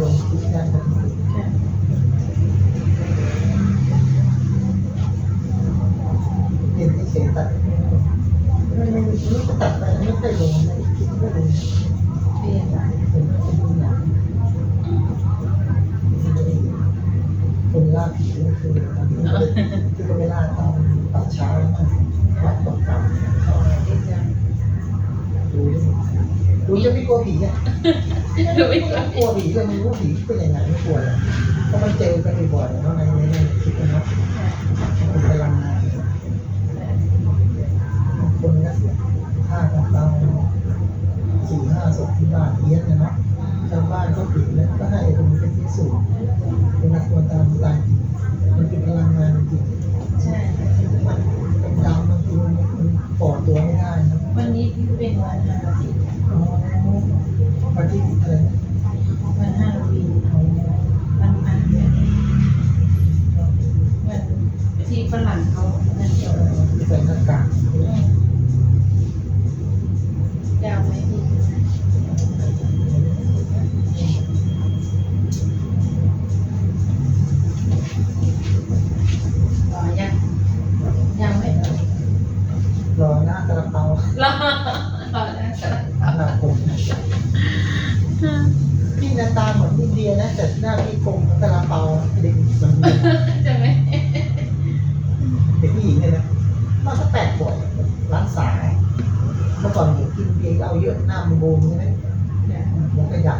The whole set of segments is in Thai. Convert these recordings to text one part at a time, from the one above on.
ลิปแก้ลงคลิปแก้ลงเห็นที่เสียงตัดไม่ไม่ไม่ไม่ตัดไปไม่ค่อยลงไม่คลิปไม่ลงเปลี่ยนผมก็จะดูหนังคนล่าผีก็คือที่ก็เวลาตอนป่าช้าวัดตกต่ำ ที่จะ ดูดู จะไม่กลัวผีอะดูไม่ไม่กลัวผีเลยไม่รู้ว่าผีเป็นยังไงไม่กลัวเลยเพราะมันเจอกันบ่อยๆแล้วในในในคลิปนะเป็นพลังงานคนนักฆ่ากันตายสี่ห้าศพที่บ้านเลี้ยงนะเนาะ ที่อะไรนะวันฮาโลวีนวันพันเนี่ยวันที่ฝรั่งเขานั่นเดียวใส่หน้ากากยาวไหมพี่รอยังยังไม่รอรอหน้ากระเป๋ารอรอนะครับหน้าผมพี่ห น้าตาเหมือนอินเดียนะแต่หน้าพี่คมกระเป๋าเด็กมันเด็กใช่ไหมเด็กผู้หญิงเนี่ยนะมันก็แปลกบ่อยร้านสายเมื่อก่อนผมกินเบียร์เอาเยอะหน้ามันบูมใช่ไหมมันก็ใหญ่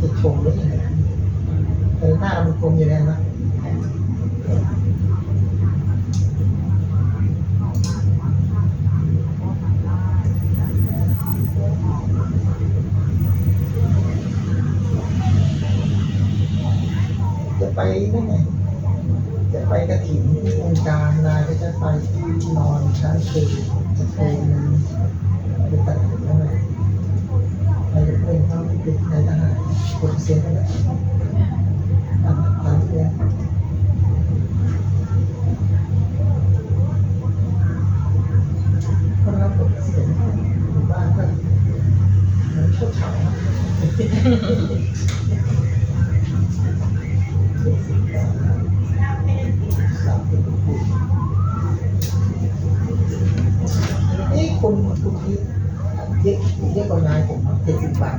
จะชมได้ยังไงแต่หน้าเรามันคมอยู่แล้วนะ ไปนั่นไงจะไปกระถิ่นองค์การนายก็จะไปที่นอนชั้นคืนจะโทรนึงไปตัดผมแล้วไงไปกับเพื่อนเขาที่เป็นนทหารคนเสียนั่นแหละทำทำที่แล้วคนรับผมเสียหมู่บ้านก็เหมือนเช่าเฉา เอ้คุณคุณที่เยอ